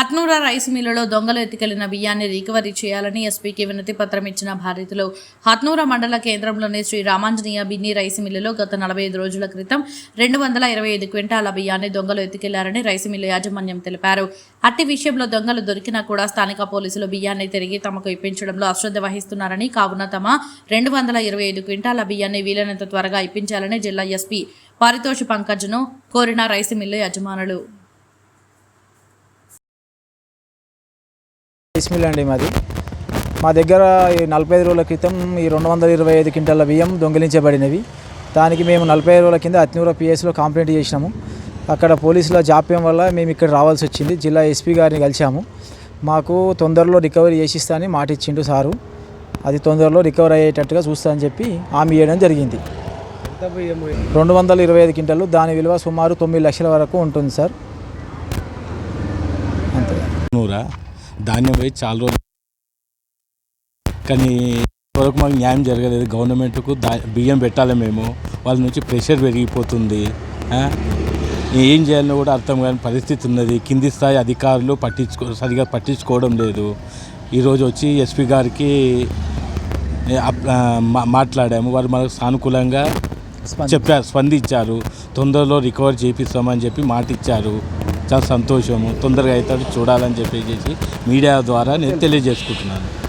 Hatnoora rice మిల్లులో దొంగలు ఎత్తుకెళ్ళిన బియ్యాన్ని రికవరీ చేయాలని ఎస్పీకి వినతి పత్రం ఇచ్చిన బాధితులు హత్నూరా మండల కేంద్రంలోని శ్రీ రామాంజనేయ బిన్ని రైస్ మిల్లులో గత నలభై ఐదు రోజుల క్రితం రెండు వందల ఇరవై ఐదు క్వింటాల బియ్యాన్ని దొంగలు ఎత్తుకెళ్ళారని రైస్ మిల్లు యాజమాన్యం తెలిపారు. అట్టి విషయంలో దొంగలు దొరికినా కూడా స్థానిక పోలీసులు బియ్యాన్ని తిరిగి తమకు ఇప్పించడంలో అశ్రద్ధ వహిస్తున్నారని కావున తమ రెండు వందల ఇరవై ఐదు క్వింటాల బియ్యాన్ని వీలైనంత త్వరగా ఇప్పించాలని జిల్లా ఎస్పీ పారితోషి పంకజ్ను కోరిన రైస్ మిల్లు యజమానులు రైస్ మిల్ అండి మాది. మా దగ్గర ఈ నలభై ఐదు రోజుల క్రితం ఈ రెండు వందల ఇరవై ఐదు క్వింటాల బియ్యం దొంగిలించబడినవి. దానికి మేము నలభై ఐదు రోజుల కింద అత్నూర పిఎస్లో కంప్లైంట్ చేసినాము. అక్కడ పోలీసుల జాప్యం వల్ల మేము ఇక్కడ రావాల్సి వచ్చింది. జిల్లా ఎస్పీ గారిని కలిసాము మాకు తొందరలో రికవరీ చేసిస్తా అని మాట ఇచ్చిండు సారు. అది తొందరలో రికవర్ అయ్యేటట్టుగా చూస్తా అని చెప్పి హామీ ఇవ్వడం జరిగింది. రెండు వందల ఇరవై ఐదు క్వింటాలు దాని విలువ సుమారు తొమ్మిది లక్షల వరకు ఉంటుంది సార్. అంతే. నూరా? ధాన్యం పోయి చాలా రోజులు కానీ వరకు మాకు న్యాయం జరగలేదు. గవర్నమెంట్కు దా బియ్యం పెట్టాలి మేము. వాళ్ళ నుంచి ప్రెషర్ పెరిగిపోతుంది? ఏం చేయాలో కూడా అర్థం కాని పరిస్థితి ఉన్నది. కింది స్థాయి అధికారులు పట్టించుకో సరిగా పట్టించుకోవడం లేదు. ఈరోజు వచ్చి ఎస్పీ గారికి మాట్లాడాము. వారు మనకు సానుకూలంగా చెప్పారు స్పందించారు. తొందరలో రికవర్ చేపిస్తామని చెప్పి మాట ఇచ్చారు చాలా సంతోషము. తొందరగా అవుతాడు చూడాలని చెప్పేసి మీడియా ద్వారా నేను తెలియజేసుకుంటున్నాను.